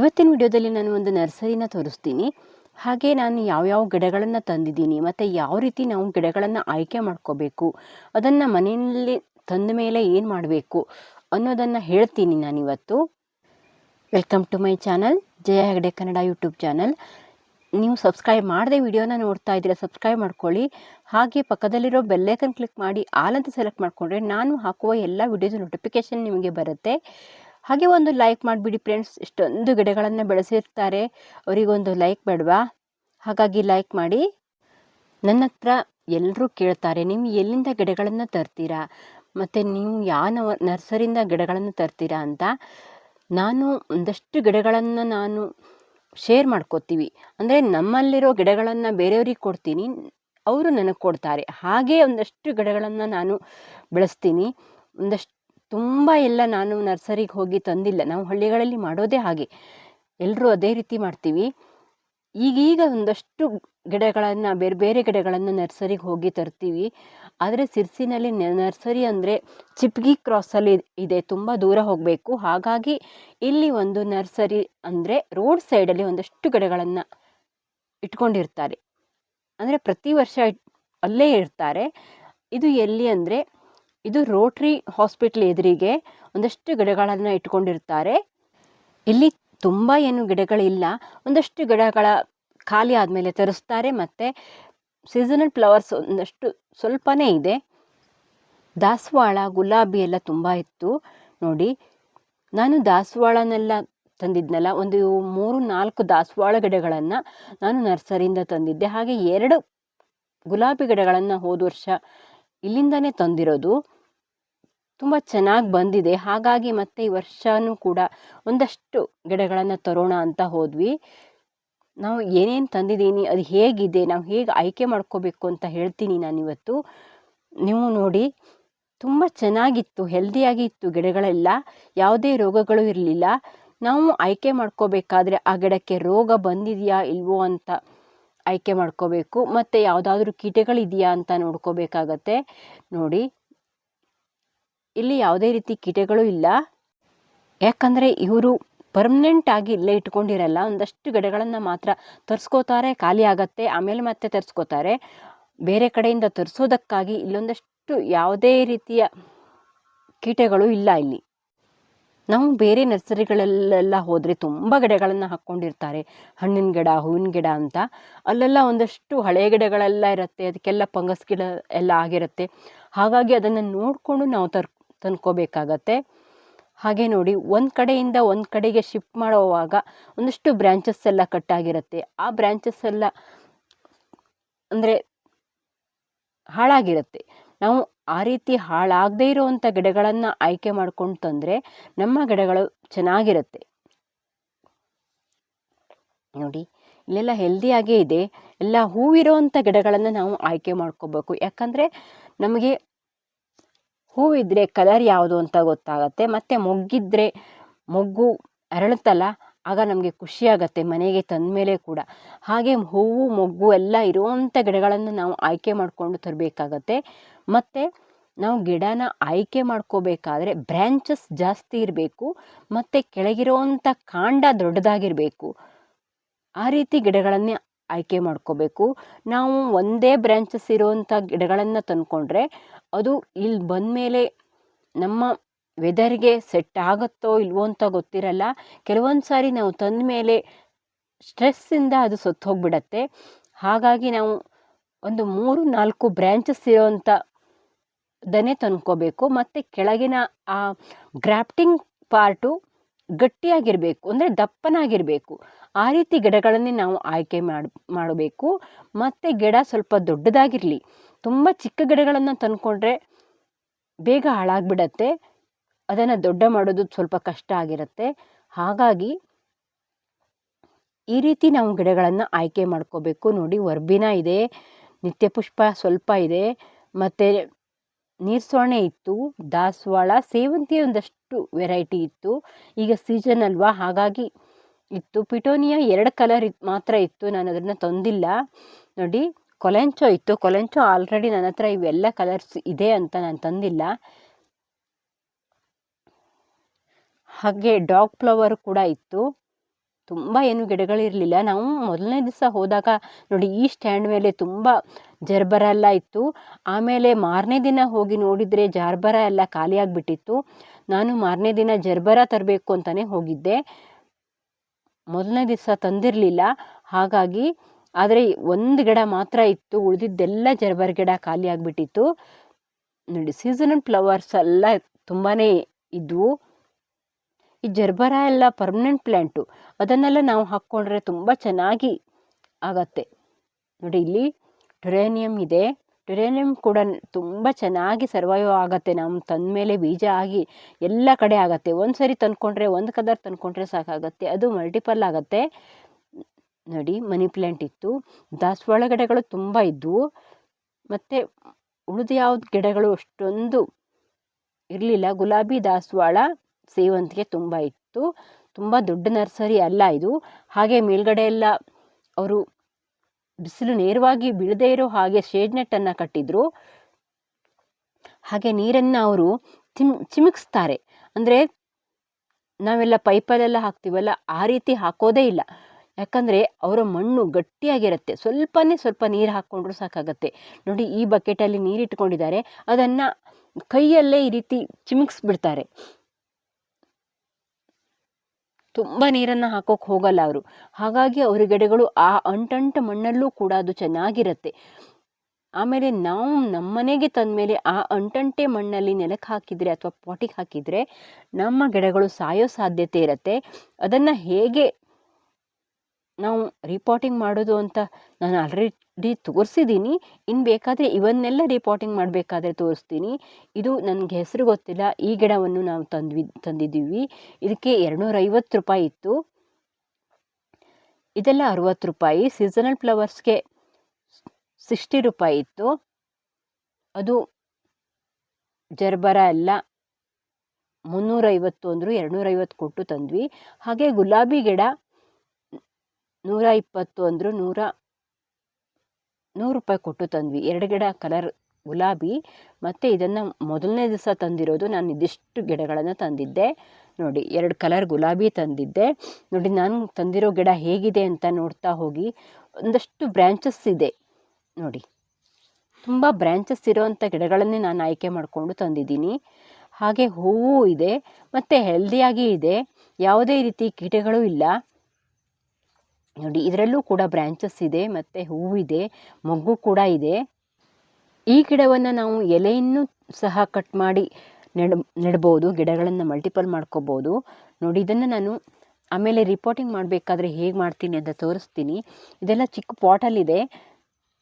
ಇವತ್ತಿನ ವಿಡಿಯೋದಲ್ಲಿ ನಾನು ಒಂದು ನರ್ಸರಿನ ತೋರಿಸ್ತೀನಿ. ಹಾಗೆ ನಾನು ಯಾವ್ಯಾವ ಗಿಡಗಳನ್ನು ತಂದಿದ್ದೀನಿ, ಮತ್ತು ಯಾವ ರೀತಿ ನಾವು ಗಿಡಗಳನ್ನು ಆಯ್ಕೆ ಮಾಡ್ಕೋಬೇಕು, ಅದನ್ನು ಮನೆಯಲ್ಲಿ ತಂದ ಮೇಲೆ ಏನು ಮಾಡಬೇಕು ಅನ್ನೋದನ್ನು ಹೇಳ್ತೀನಿ ನಾನು ಇವತ್ತು. Welcome to my channel Jaya Hegade Kannada YouTube channel. ನೀವು ಸಬ್ಸ್ಕ್ರೈಬ್ ಮಾಡದೆ ವಿಡಿಯೋನ ನೋಡ್ತಾ ಇದ್ದೀರಾ, ಸಬ್ಸ್ಕ್ರೈಬ್ ಮಾಡ್ಕೊಳ್ಳಿ. ಹಾಗೆ ಪಕ್ಕದಲ್ಲಿರೋ ಬೆಲ್ಲೈಕನ್ ಕ್ಲಿಕ್ ಮಾಡಿ, ಆಲ್ ಅಂತ ಸೆಲೆಕ್ಟ್ ಮಾಡಿಕೊಂಡ್ರೆ ನಾನು ಹಾಕುವ ಎಲ್ಲ ವಿಡಿಯೋದ ನೋಟಿಫಿಕೇಷನ್ ನಿಮಗೆ ಬರುತ್ತೆ. ಹಾಗೆ ಒಂದು ಲೈಕ್ ಮಾಡಿಬಿಡಿ ಫ್ರೆಂಡ್ಸ್ ಇಷ್ಟೊಂದು ಗಿಡಗಳನ್ನು ಬೆಳೆಸಿರ್ತಾರೆ. ಅವರಿಗೊಂದು ಲೈಕ್ ಬೇಡವಾ? ಹಾಗಾಗಿ ಲೈಕ್ ಮಾಡಿ. ನನ್ನ ಹತ್ರ ಎಲ್ಲರೂ ಕೇಳ್ತಾರೆ, ನೀವು ಎಲ್ಲಿಂದ ಗಿಡಗಳನ್ನು ತರ್ತೀರಾ? ಮತ್ತು ನೀವು ಯಾವ ನರ್ಸರಿಯಿಂದ ಗಿಡಗಳನ್ನು ತರ್ತೀರಾ ಅಂತ? ನಾನು ಒಂದಷ್ಟು ಗಿಡಗಳನ್ನು ನಾನು ಶೇರ್ ಮಾಡ್ಕೋತೀವಿ. ಅಂದರೆ ನಮ್ಮಲ್ಲಿರೋ ಗಿಡಗಳನ್ನು ಬೇರೆಯವ್ರಿಗೆ ಕೊಡ್ತೀನಿ. ಅವರು ನನಗೆ ಕೊಡ್ತಾರೆ. ಹಾಗೆ ಒಂದಷ್ಟು ಗಿಡಗಳನ್ನು ನಾನು ಬೆಳೆಸ್ತೀನಿ. ಒಂದಷ್ಟು ತುಂಬ ಎಲ್ಲ ನಾನು ನರ್ಸರಿಗೆ ಹೋಗಿ ತಂದಿಲ್ಲ. ನಾವು ಹಳ್ಳಿಗಳಲ್ಲಿ ಮಾಡೋದೇ ಹಾಗೆ. ಎಲ್ಲರೂ ಅದೇ ರೀತಿ ಮಾಡ್ತೀವಿ. ಈಗೀಗ ಒಂದಷ್ಟು ಗಿಡಗಳನ್ನು, ಬೇರೆ ಬೇರೆ ಗಿಡಗಳನ್ನು ನರ್ಸರಿಗೆ ಹೋಗಿ ತರ್ತೀವಿ. ಆದರೆ ಸಿರ್ಸಿನಲ್ಲಿ ನರ್ಸರಿ ಅಂದರೆ ಚಿಪ್ಗಿ ಕ್ರಾಸಲ್ಲಿ ಇದೆ. ತುಂಬ ದೂರ ಹೋಗಬೇಕು. ಹಾಗಾಗಿ ಇಲ್ಲಿ ಒಂದು ನರ್ಸರಿ ಅಂದರೆ ರೋಡ್ ಸೈಡಲ್ಲಿ ಒಂದಷ್ಟು ಗಿಡಗಳನ್ನು ಇಟ್ಕೊಂಡಿರ್ತಾರೆ. ಅಂದರೆ ಪ್ರತಿ ವರ್ಷ ಅಲ್ಲೇ ಇರ್ತಾರೆ. ಇದು ಎಲ್ಲಿ ಅಂದರೆ ಇದು ರೋಟ್ರಿ ಹಾಸ್ಪಿಟ್ಲ್ ಎದುರಿಗೆ ಒಂದಷ್ಟು ಗಿಡಗಳನ್ನು ಇಟ್ಕೊಂಡಿರ್ತಾರೆ. ಇಲ್ಲಿ ತುಂಬ ಏನು ಗಿಡಗಳಿಲ್ಲ. ಒಂದಷ್ಟು ಗಿಡಗಳ ಖಾಲಿ ಆದಮೇಲೆ ತರಿಸ್ತಾರೆ ಮತ್ತು ಸೀಸನಲ್ ಫ್ಲವರ್ಸ್ ಒಂದಷ್ಟು ಸ್ವಲ್ಪನೇ ಇದೆ. ದಾಸವಾಳ, ಗುಲಾಬಿ ಎಲ್ಲ ತುಂಬ ಇತ್ತು. ನೋಡಿ, ನಾನು ದಾಸವಾಳನೆಲ್ಲ ತಂದಿದ್ನಲ್ಲ, ಒಂದು ಮೂರು ನಾಲ್ಕು ದಾಸವಾಳ ಗಿಡಗಳನ್ನು ನಾನು ನರ್ಸರಿಯಿಂದ ತಂದಿದ್ದೆ. ಹಾಗೆ ಎರಡು ಗುಲಾಬಿ ಗಿಡಗಳನ್ನು ಹೋದ ವರ್ಷ ಇಲ್ಲಿಂದನೇ ತಂದಿರೋದು. ತುಂಬ ಚೆನ್ನಾಗಿ ಬಂದಿದೆ. ಹಾಗಾಗಿ ಮತ್ತೆ ಈ ವರ್ಷವೂ ಕೂಡ ಒಂದಷ್ಟು ಗಿಡಗಳನ್ನು ತರೋಣ ಅಂತ ಹೋದ್ವಿ. ನಾವು ಏನೇನು ತಂದಿದ್ದೀನಿ, ಅದು ಹೇಗಿದೆ, ನಾವು ಹೇಗೆ ಆಯ್ಕೆ ಮಾಡ್ಕೋಬೇಕು ಅಂತ ಹೇಳ್ತೀನಿ ನಾನು ಇವತ್ತು ನೀವು ನೋಡಿ, ತುಂಬ ಚೆನ್ನಾಗಿತ್ತು ಹೆಲ್ದಿಯಾಗಿ ಇತ್ತು ಗಿಡಗಳೆಲ್ಲ. ಯಾವುದೇ ರೋಗಗಳು ಇರಲಿಲ್ಲ. ನಾವು ಆಯ್ಕೆ ಮಾಡ್ಕೋಬೇಕಾದ್ರೆ ಆ ಗಿಡಕ್ಕೆ ರೋಗ ಬಂದಿದೆಯಾ ಇಲ್ವೋ ಅಂತ ಆಯ್ಕೆ ಮಾಡ್ಕೋಬೇಕು. ಮತ್ತು ಯಾವುದಾದ್ರೂ ಕೀಟಗಳಿದೆಯಾ ಅಂತ ನೋಡ್ಕೋಬೇಕಾಗತ್ತೆ. ನೋಡಿ. ಇಲ್ಲಿ ಯಾವುದೇ ರೀತಿ ಕೀಟಗಳು ಇಲ್ಲ. ಯಾಕಂದರೆ ಇವರು ಪರ್ಮನೆಂಟ್ ಆಗಿ ಇಲ್ಲೇ ಇಟ್ಕೊಂಡಿರಲ್ಲ. ಒಂದಷ್ಟು ಗಿಡಗಳನ್ನು ಮಾತ್ರ ತರಿಸ್ಕೋತಾರೆ, ಖಾಲಿ ಆಗತ್ತೆ, ಆಮೇಲೆ ಮತ್ತೆ ತರಿಸ್ಕೋತಾರೆ. ಬೇರೆ ಕಡೆಯಿಂದ ತರಿಸೋದಕ್ಕಾಗಿ ಇಲ್ಲೊಂದಷ್ಟು ಯಾವುದೇ ರೀತಿಯ ಕೀಟಗಳು ಇಲ್ಲ ಇಲ್ಲಿ. ನಾವು ಬೇರೆ ನರ್ಸರಿಗಳಲ್ಲೆಲ್ಲ ಹೋದರೆ ತುಂಬ ಗಿಡಗಳನ್ನು ಹಾಕ್ಕೊಂಡಿರ್ತಾರೆ. ಹಣ್ಣಿನ ಗಿಡ, ಹೂವಿನ ಗಿಡ ಅಂತ. ಅಲ್ಲೆಲ್ಲ ಒಂದಷ್ಟು ಹಳೆ ಗಿಡಗಳೆಲ್ಲ ಇರುತ್ತೆ, ಅದಕ್ಕೆಲ್ಲ ಫಂಗಸ್ ಗಿಡ ಎಲ್ಲ ಆಗಿರುತ್ತೆ. ಹಾಗಾಗಿ ಅದನ್ನು ನೋಡಿಕೊಂಡು ನಾವು ತರ್, ತಂದ್ಕೋಬೇಕಾಗತ್ತೆ. ಹಾಗೆ ನೋಡಿ, ಒಂದು ಕಡೆಯಿಂದ ಒಂದು ಕಡೆಗೆ ಶಿಫ್ಟ್ ಮಾಡುವಾಗ ಒಂದಷ್ಟು ಬ್ರ್ಯಾಂಚಸ್ ಎಲ್ಲ ಕಟ್ಟಾಗಿರುತ್ತೆ. ಆ ಬ್ರ್ಯಾಂಚಸ್ ಎಲ್ಲ ಅಂದರೆ ಹಾಳಾಗಿರುತ್ತೆ. ನಾವು ಆ ರೀತಿ ಹಾಳಾಗದೇ ಇರುವಂಥ ಗಿಡಗಳನ್ನು ಆಯ್ಕೆ ಮಾಡ್ಕೊಂಡು ತಂದರೆ ನಮ್ಮ ಗಿಡಗಳು ಚೆನ್ನಾಗಿರುತ್ತೆ. ನೋಡಿ, ಇಲ್ಲೆಲ್ಲ ಹೆಲ್ದಿಯಾಗೇ ಇದೆ. ಎಲ್ಲ ಹೂವಿರುವಂಥ ಗಿಡಗಳನ್ನು ನಾವು ಆಯ್ಕೆ ಮಾಡ್ಕೋಬೇಕು. ಯಾಕಂದರೆ ನಮಗೆ ಹೂವಿದ್ರೆ ಕಲರ್ ಯಾವುದು ಅಂತ ಗೊತ್ತಾಗತ್ತೆ. ಮತ್ತು ಮೊಗ್ಗಿದ್ರೆ ಮೊಗ್ಗು ಅರಳುತ್ತಲ್ಲ ಆಗ ನಮಗೆ ಖುಷಿಯಾಗತ್ತೆ ಮನೆಗೆ ತಂದ ಮೇಲೆ ಕೂಡ. ಹಾಗೆ ಹೂವು, ಮೊಗ್ಗು ಎಲ್ಲ ಇರುವಂಥ ಗಿಡಗಳನ್ನು ನಾವು ಆಯ್ಕೆ ಮಾಡಿಕೊಂಡು ತರಬೇಕಾಗತ್ತೆ. ಮತ್ತು ನಾವು ಗಿಡನ ಆಯ್ಕೆ ಮಾಡ್ಕೋಬೇಕಾದ್ರೆ ಬ್ರ್ಯಾಂಚಸ್ ಜಾಸ್ತಿ ಇರಬೇಕು. ಮತ್ತು ಕೆಳಗಿರುವಂಥ ಕಾಂಡ ದೊಡ್ಡದಾಗಿರಬೇಕು. ಆ ರೀತಿ ಗಿಡಗಳನ್ನೇ ಆಯ್ಕೆ ಮಾಡ್ಕೋಬೇಕು. ನಾವು ಒಂದೇ ಬ್ರ್ಯಾಂಚಸ್ ಇರುವಂಥ ಗಿಡಗಳನ್ನು ತಂದ್ಕೊಂಡ್ರೆ ಅದು ಇಲ್ಲಿ ಬಂದಮೇಲೆ ನಮ್ಮ ವೆದರ್ಗೆ ಸೆಟ್ ಆಗುತ್ತೋ ಇಲ್ವೋ ಅಂತ ಗೊತ್ತಿರಲ್ಲ. ಕೆಲವೊಂದು ಸಾರಿ ನಾವು ತಂದ ಮೇಲೆ ಸ್ಟ್ರೆಸ್ಸಿಂದ ಅದು ಸತ್ತು ಹೋಗ್ಬಿಡತ್ತೆ. ಹಾಗಾಗಿ ನಾವು ಒಂದು ಮೂರು ನಾಲ್ಕು ಬ್ರ್ಯಾಂಚಸ್ ಇರೋವಂಥ ದನೆ ತಂದ್ಕೋಬೇಕು. ಮತ್ತು ಕೆಳಗಿನ ಆ ಗ್ರಾಫ್ಟಿಂಗ್ ಪಾರ್ಟು ಗಟ್ಟಿಯಾಗಿರಬೇಕು. ಅಂದರೆ ದಪ್ಪನಾಗಿರಬೇಕು. ಆ ರೀತಿ ಗಿಡಗಳನ್ನೇ ನಾವು ಆಯ್ಕೆ ಮಾಡಿ, ಮಾಡಬೇಕು. ಮತ್ತು ಗಿಡ ಸ್ವಲ್ಪ ದೊಡ್ಡದಾಗಿರಲಿ. ತುಂಬ ಚಿಕ್ಕ ಗಿಡಗಳನ್ನು ತಂದ್ಕೊಂಡ್ರೆ ಬೇಗ ಹಾಳಾಗ್ಬಿಡತ್ತೆ. ಅದನ್ನು ದೊಡ್ಡ ಮಾಡೋದು ಸ್ವಲ್ಪ ಕಷ್ಟ ಆಗಿರುತ್ತೆ. ಹಾಗಾಗಿ ಈ ರೀತಿ ನಾವು ಗಿಡಗಳನ್ನು ಆಯ್ಕೆ ಮಾಡ್ಕೋಬೇಕು. ನೋಡಿ ವರ್ಬಿನ ಇದೆ, ನಿತ್ಯಪುಷ್ಪ ಸ್ವಲ್ಪ ಇದೆ, ಮತ್ತು ನೀರ್ಸೊಣೆ ಇತ್ತು, ದಾಸವಾಳ, ಸೇವಂತಿ ಒಂದಷ್ಟು ವೆರೈಟಿ ಇತ್ತು. ಈಗ ಸೀಸನ್ ಅಲ್ವಾ? ಹಾಗಾಗಿ ಇತ್ತು. ಪಿಟೋನಿಯಾ ಎರಡು ಕಲರ್ ಮಾತ್ರ ಇತ್ತು. ನಾನು ಅದನ್ನು ತಂದಿಲ್ಲ. ನೋಡಿ, ಕೊಲೆಂಚೋ ಇತ್ತು. ಕೊಲೆಂಚೋ ಆಲ್ರೆಡಿ ನನ್ನ ಹತ್ರ ಇವೆಲ್ಲ ಕಲರ್ಸ್ ಇದೆ ಅಂತ ನಾನು ತಂದಿಲ್ಲ. ಹಾಗೆ ಡಾಗ್ ಫ್ಲವರ್ ಕೂಡ ಇತ್ತು. ತುಂಬ ಏನು ಗಿಡಗಳಿರಲಿಲ್ಲ ನಾವು ಮೊದಲನೇ ದಿವಸ ಹೋದಾಗ ನೋಡಿ ಈ ಸ್ಟ್ಯಾಂಡ್ ಮೇಲೆ ತುಂಬ ಜರ್ಬರ ಎಲ್ಲ ಇತ್ತು. ಆಮೇಲೆ ಮಾರನೇ ದಿನ ಹೋಗಿ ನೋಡಿದರೆ ಜಾರ್ಬರ ಎಲ್ಲ ಖಾಲಿಯಾಗಿಬಿಟ್ಟಿತ್ತು ನಾನು ಮಾರನೇ ದಿನ ಜರ್ಬರ ತರಬೇಕು ಅಂತಲೇ ಹೋಗಿದ್ದೆ. ಮೊದಲನೇ ದಿವಸ ತಂದಿರಲಿಲ್ಲ. ಹಾಗಾಗಿ ಆದರೆ ಒಂದು ಗಿಡ ಮಾತ್ರ ಇತ್ತು. ಉಳಿದಿದ್ದೆಲ್ಲ ಜರ್ಬರ್ ಗಿಡ ಖಾಲಿಯಾಗಿಬಿಟ್ಟಿತ್ತು ನೋಡಿ ಸೀಸನಲ್ ಫ್ಲವರ್ಸ್ ಎಲ್ಲ ತುಂಬಾ ಇದ್ವು. ಈ ಜರ್ಬರ ಎಲ್ಲ ಪರ್ಮನೆಂಟ್ ಪ್ಲ್ಯಾಂಟು ಅದನ್ನೆಲ್ಲ ನಾವು ಹಾಕ್ಕೊಂಡ್ರೆ ತುಂಬ ಚೆನ್ನಾಗಿ ಆಗತ್ತೆ. ನೋಡಿ ಇಲ್ಲಿ ಟುರೇನಿಯಂ ಇದೆ. ಟುರೇನಿಯಂ ಕೂಡ ತುಂಬ ಚೆನ್ನಾಗಿ ಸರ್ವೈವ್ ಆಗುತ್ತೆ. ನಮ್ಮ ತಂದ ಮೇಲೆ ಬೀಜ ಆಗಿ ಎಲ್ಲ ಕಡೆ ಆಗುತ್ತೆ. ಒಂದು ಸರಿ ತಂದ್ಕೊಂಡ್ರೆ, ಒಂದು ಕದರ್ ತಂದ್ಕೊಂಡ್ರೆ ಸಾಕಾಗತ್ತೆ. ಅದು ಮಲ್ಟಿಪಲ್ ಆಗುತ್ತೆ. ನೋಡಿ ಮನಿ ಪ್ಲ್ಯಾಂಟ್ ಇತ್ತು. ದಾಸವಾಳ ಗಿಡಗಳು ತುಂಬ ಇದ್ದವು ಮತ್ತು ಉಳಿದು ಯಾವ್ದು ಗಿಡಗಳು ಅಷ್ಟೊಂದು ಇರಲಿಲ್ಲ. ಗುಲಾಬಿ ದಾಸವಾಳ ಸೇವಂತಿಗೆ ತುಂಬ ಇತ್ತು. ತುಂಬ ದೊಡ್ಡ ನರ್ಸರಿ ಅಲ್ಲ ಇದು. ಹಾಗೆ ಮೇಲ್ಗಡೆ ಎಲ್ಲ ಅವರು ಬಿಸಿಲು ನೇರವಾಗಿ ಬೀಳದೇ ಇರೋ ಹಾಗೆ ಶೇಡ್ ನೆಟ್ಟನ್ನು ಕಟ್ಟಿದ್ರು. ಹಾಗೆ ನೀರನ್ನು ಅವರು ಚಿಮ್, ಚಿಮಿಕ್ಸ್ತಾರೆ. ಅಂದರೆ ನಾವೆಲ್ಲ ಪೈಪಲ್ಲೆಲ್ಲ ಹಾಕ್ತೀವಲ್ಲ, ಆ ರೀತಿ ಹಾಕೋದೇ ಇಲ್ಲ. ಯಾಕಂದರೆ ಅವರ ಮಣ್ಣು ಗಟ್ಟಿಯಾಗಿರುತ್ತೆ. ಸ್ವಲ್ಪನೇ ಸ್ವಲ್ಪ ನೀರು ಹಾಕ್ಕೊಂಡ್ರೂ ಸಾಕಾಗತ್ತೆ. ನೋಡಿ ಈ ಬಕೆಟಲ್ಲಿ ನೀರು ಇಟ್ಕೊಂಡಿದ್ದಾರೆ ಅದನ್ನು ಕೈಯಲ್ಲೇ ಈ ರೀತಿ ಚಿಮಿಕ್ಸ್ಬಿಡ್ತಾರೆ. ತುಂಬ ನೀರನ್ನು ಹಾಕೋಕೆ ಹೋಗಲ್ಲ ಅವರು. ಹಾಗಾಗಿ ಅವ್ರ ಗಿಡಗಳು ಆ ಅಂಟಂಟ ಮಣ್ಣಲ್ಲೂ ಕೂಡ ಅದು ಚೆನ್ನಾಗಿರುತ್ತೆ. ಆಮೇಲೆ ನಾವು ನಮ್ಮನೆಗೆ ತಂದ ಮೇಲೆ ಆ ಅಂಟಂಟೆ ಮಣ್ಣಲ್ಲಿ ನೆಲಕ್ಕೆ ಹಾಕಿದರೆ ಅಥವಾ ಪಾಟಿಗೆ ಹಾಕಿದರೆ ನಮ್ಮ ಗಿಡಗಳು ಸಾಯೋ ಸಾಧ್ಯತೆ ಇರುತ್ತೆ. ಅದನ್ನು ಹೇಗೆ ನಾವು ರಿಪೋರ್ಟಿಂಗ್ ಮಾಡೋದು ಅಂತ ನಾನು ಆಲ್ರೆಡಿ ತೋರಿಸಿದ್ದೀನಿ. ಇನ್ನು ಬೇಕಾದರೆ ಇವನ್ನೆಲ್ಲ ರಿಪೋರ್ಟಿಂಗ್ ಮಾಡಬೇಕಾದ್ರೆ ತೋರಿಸ್ತೀನಿ. ಇದು ನನಗೆ ಹೆಸರು ಗೊತ್ತಿಲ್ಲ. ಈ ಗಿಡವನ್ನು ನಾವು ತಂದ್ವಿ, ತಂದಿದ್ದೀವಿ. ಇದಕ್ಕೆ ಎರಡುನೂರೈವತ್ತು ರೂಪಾಯಿ ಇತ್ತು. ಇದೆಲ್ಲ ಅರುವತ್ತು ರೂಪಾಯಿ. ಸೀಸನಲ್ ಫ್ಲವರ್ಸ್ಗೆ ಸಿಕ್ಸ್ಟಿ ರೂಪಾಯಿ ಇತ್ತು. ಅದು ಜರ್ಬರ ಎಲ್ಲ ಮುನ್ನೂರೈವತ್ತು ಅಂದರು ಎರಡುನೂರೈವತ್ತು ಕೊಟ್ಟು ತಂದ್ವಿ. ಹಾಗೆ ಗುಲಾಬಿ ಗಿಡ ನೂರ ಇಪ್ಪತ್ತು ಅಂದರು ನೂರ ನೂರು ರೂಪಾಯಿ ಕೊಟ್ಟು ತಂದ್ವಿ. ಎರಡು ಗಿಡ ಕಲರ್ ಗುಲಾಬಿ, ಮತ್ತು ಇದನ್ನು ಮೊದಲನೇ ದಿವಸ ತಂದಿರೋದು ನಾನು ಇದಿಷ್ಟು ಗಿಡಗಳನ್ನು ತಂದಿದ್ದೆ. ನೋಡಿ, ಎರಡು ಕಲರ್ ಗುಲಾಬಿ ತಂದಿದ್ದೆ. ನೋಡಿ, ನಾನು ತಂದಿರೋ ಗಿಡ ಹೇಗಿದೆ ಅಂತ ನೋಡ್ತಾ ಹೋಗಿ ಒಂದಷ್ಟು ಬ್ರ್ಯಾಂಚಸ್ ಇದೆ. ನೋಡಿ, ತುಂಬ ಬ್ರ್ಯಾಂಚಸ್ ಇರೋವಂಥ ಗಿಡಗಳನ್ನೇ ನಾನು ಆಯ್ಕೆ ಮಾಡಿಕೊಂಡು ತಂದಿದ್ದೀನಿ. ಹಾಗೆ ಹೂವು ಇದೆ, ಮತ್ತು ಹೆಲ್ದಿಯಾಗಿ ಇದೆ. ಯಾವುದೇ ರೀತಿ ಕೀಟಗಳು ಇಲ್ಲ. ನೋಡಿ, ಇದರಲ್ಲೂ ಕೂಡ ಬ್ರ್ಯಾಂಚಸ್ ಇದೆ, ಮತ್ತು ಹೂವಿದೆ, ಮೊಗ್ಗು ಕೂಡ ಇದೆ. ಈ ಗಿಡವನ್ನು ನಾವು ಎಲೆಯನ್ನು ಸಹ ಕಟ್ ಮಾಡಿ ನೆಡ್, ನೆಡ್ಬೋದು, ಗಿಡಗಳನ್ನು ಮಲ್ಟಿಪಲ್ ಮಾಡ್ಕೋಬೋದು. ನೋಡಿ, ಇದನ್ನು ನಾನು ಆಮೇಲೆ ರಿಪೋರ್ಟಿಂಗ್ ಮಾಡಬೇಕಾದ್ರೆ ಹೇಗೆ ಮಾಡ್ತೀನಿ ಅಂತ ತೋರಿಸ್ತೀನಿ. ಇದೆಲ್ಲ ಚಿಕ್ಕ ಪಾಟಲ್ಲಿದೆ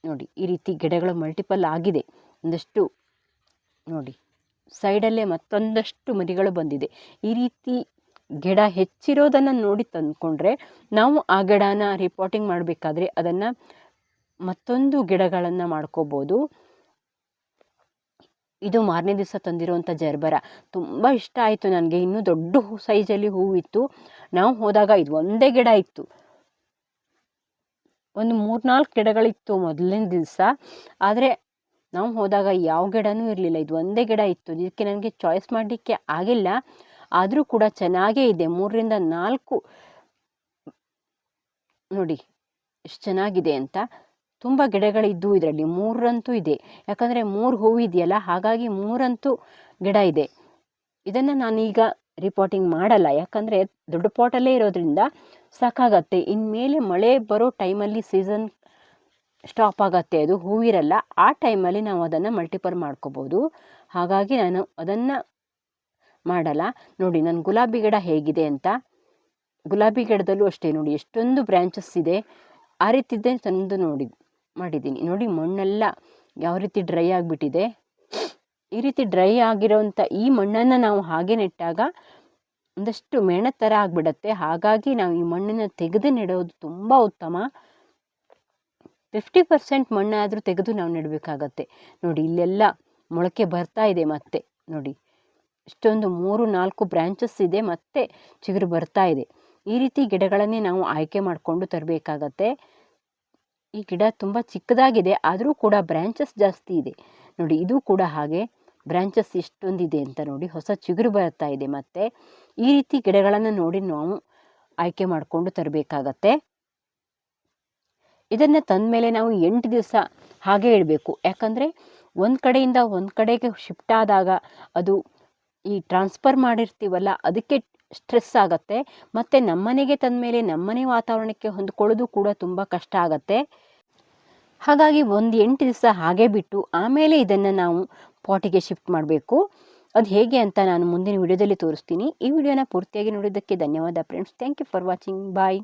ನೋಡಿ, ಈ ರೀತಿ ಗಿಡಗಳು ಮಲ್ಟಿಪಲ್ ಆಗಿದೆ. ಒಂದಷ್ಟು, ನೋಡಿ ಸೈಡಲ್ಲೇ ಮತ್ತೊಂದಷ್ಟು ಮರಿಗಳು ಬಂದಿದೆ. ಈ ರೀತಿ ಗಿಡ ಹೆಚ್ಚಿರೋದನ್ನು ನೋಡಿ ತಂದ್ಕೊಂಡ್ರೆ ನಾವು ಆ ಗಿಡನ ರಿಪೋರ್ಟಿಂಗ್ ಮಾಡಬೇಕಾದ್ರೆ ಅದನ್ನು ಮತ್ತೊಂದು ಗಿಡಗಳನ್ನು ಮಾಡ್ಕೋಬೋದು. ಇದು ಮಾರನೇ ದಿವಸ ತಂದಿರುವಂಥ ಜರ್ಬರ. ತುಂಬ ಇಷ್ಟ ಆಯಿತು ನನಗೆ. ಇನ್ನೂ ದೊಡ್ಡ ಹೂ ಸೈಜಲ್ಲಿ ಹೂವಿತ್ತು ನಾವು ಹೋದಾಗ ಇದು ಒಂದೇ ಗಿಡ ಇತ್ತು. ಒಂದು ಮೂರ್ನಾಲ್ಕು ಗಿಡಗಳಿತ್ತು ಮೊದಲನೇ ದಿವಸ. ಆದರೆ ನಾವು ಹೋದಾಗ ಯಾವ ಗಿಡನೂ ಇರಲಿಲ್ಲ. ಇದು ಒಂದೇ ಗಿಡ ಇತ್ತು. ಇದಕ್ಕೆ ನನಗೆ ಚಾಯ್ಸ್ ಮಾಡಲಿಕ್ಕೆ ಆಗಿಲ್ಲ. ಆದರೂ ಕೂಡ ಚೆನ್ನಾಗೇ ಇದೆ. ಮೂರರಿಂದ ನಾಲ್ಕು ನೋಡಿ, ಎಷ್ಟು ಚೆನ್ನಾಗಿದೆ ಅಂತ. ತುಂಬ ಗಿಡಗಳಿದ್ದು ಇದರಲ್ಲಿ, ಮೂರಂತೂ ಇದೆ. ಯಾಕಂದರೆ ಮೂರು ಹೂವು ಇದೆಯಲ್ಲ, ಹಾಗಾಗಿ ಮೂರಂತೂ ಗಿಡ ಇದೆ. ಇದನ್ನು ನಾನೀಗ ರಿಪೋರ್ಟಿಂಗ್ ಮಾಡಲ್ಲ. ಯಾಕಂದರೆ ದೊಡ್ಡ ಪಾಟಲ್ಲೇ ಇರೋದ್ರಿಂದ ಸಾಕಾಗತ್ತೆ. ಇನ್ಮೇಲೆ ಮಳೆ ಬರೋ ಟೈಮಲ್ಲಿ ಸೀಸನ್ ಸ್ಟಾಪ್ ಆಗತ್ತೆ. ಅದು ಹೂವಿರಲ್ಲ. ಆ ಟೈಮಲ್ಲಿ ನಾವು ಅದನ್ನು ಮಲ್ಟಿಪಲ್ ಮಾಡ್ಕೋಬೋದು. ಹಾಗಾಗಿ ನಾನು ಅದನ್ನು ಮಾಡಲ್ಲ. ನೋಡಿ ನನ್ನ ಗುಲಾಬಿ ಗಿಡ ಹೇಗಿದೆ ಅಂತ. ಗುಲಾಬಿ ಗಿಡದಲ್ಲೂ ಅಷ್ಟೇ ನೋಡಿ, ಎಷ್ಟೊಂದು ಬ್ರ್ಯಾಂಚಸ್ ಇದೆ. ಆ ರೀತಿದ್ದೇ ತಂದು ನೋಡಿ, ಮಾಡಿದ್ದೀನಿ. ನೋಡಿ, ಮಣ್ಣೆಲ್ಲ ಯಾವ ರೀತಿ ಡ್ರೈ ಆಗಿಬಿಟ್ಟಿದೆ. ಈ ರೀತಿ ಡ್ರೈ ಆಗಿರೋವಂಥ ಈ ಮಣ್ಣನ್ನು ನಾವು ಹಾಗೆ ನೆಟ್ಟಾಗ ಒಂದಷ್ಟು ಮೇಣ ಥರ ಆಗಿಬಿಡತ್ತೆ. ಹಾಗಾಗಿ ನಾವು ಈ ಮಣ್ಣನ್ನು ತೆಗೆದು ನೆಡೋದು ತುಂಬ ಉತ್ತಮ. ಫಿಫ್ಟಿ ಪರ್ಸೆಂಟ್ ಮಣ್ಣಾದರೂ ತೆಗೆದು ನಾವು ನೆಡಬೇಕಾಗತ್ತೆ. ನೋಡಿ, ಇಲ್ಲೆಲ್ಲ ಮೊಳಕೆ ಬರ್ತಾ ಇದೆ ಮತ್ತೆ. ನೋಡಿ ಇಷ್ಟೊಂದು ಮೂರು, ನಾಲ್ಕು ಬ್ರ್ಯಾಂಚಸ್ ಇದೆ, ಮತ್ತೆ ಚಿಗುರು ಬರ್ತಾ ಇದೆ. ಈ ರೀತಿ ಗಿಡಗಳನ್ನೇ ನಾವು ಆಯ್ಕೆ ಮಾಡಿಕೊಂಡು ತರಬೇಕಾಗತ್ತೆ. ಈ ಗಿಡ ತುಂಬ ಚಿಕ್ಕದಾಗಿದೆ, ಆದರೂ ಕೂಡ ಬ್ರ್ಯಾಂಚಸ್ ಜಾಸ್ತಿ ಇದೆ. ನೋಡಿ, ಇದು ಕೂಡ ಹಾಗೆ. ಬ್ರ್ಯಾಂಚಸ್ ಎಷ್ಟೊಂದಿದೆ ಅಂತ ನೋಡಿ, ಹೊಸ ಚಿಗುರು ಬರ್ತಾ ಇದೆ ಮತ್ತು. ಈ ರೀತಿ ಗಿಡಗಳನ್ನು ನೋಡಿ ನಾವು ಆಯ್ಕೆ ಮಾಡಿಕೊಂಡು ತರಬೇಕಾಗತ್ತೆ. ಇದನ್ನು ತಂದಮೇಲೆ ನಾವು ಎಂಟು ದಿವಸ ಹಾಗೆ ಇಡಬೇಕು. ಯಾಕಂದರೆ, ಒಂದು ಕಡೆಯಿಂದ ಒಂದು ಕಡೆಗೆ ಶಿಫ್ಟ್ ಆದಾಗ ಅದು ಈ ಟ್ರಾನ್ಸ್ಫರ್ ಮಾಡಿರ್ತೀವಲ್ಲ, ಅದಕ್ಕೆ ಸ್ಟ್ರೆಸ್ ಆಗುತ್ತೆ. ಮತ್ತು ನಮ್ಮನೆಗೆ ತಂದಮೇಲೆ ನಮ್ಮನೆ ವಾತಾವರಣಕ್ಕೆ ಹೊಂದ್ಕೊಳ್ಳೋದು ಕೂಡ ತುಂಬ ಕಷ್ಟ ಆಗುತ್ತೆ. ಹಾಗಾಗಿ ಒಂದು ಎಂಟು ದಿವಸ ಹಾಗೆ ಬಿಟ್ಟು ಆಮೇಲೆ ಇದನ್ನು ನಾವು ಪಾಟಿಗೆ ಶಿಫ್ಟ್ ಮಾಡಬೇಕು. ಅದು ಹೇಗೆ ಅಂತ ನಾನು ಮುಂದಿನ ವಿಡಿಯೋದಲ್ಲಿ ತೋರಿಸ್ತೀನಿ. ಈ ವಿಡಿಯೋನ ಪೂರ್ತಿಯಾಗಿ ನೋಡಿದ್ದಕ್ಕೆ ಧನ್ಯವಾದ friends thank you for watching bye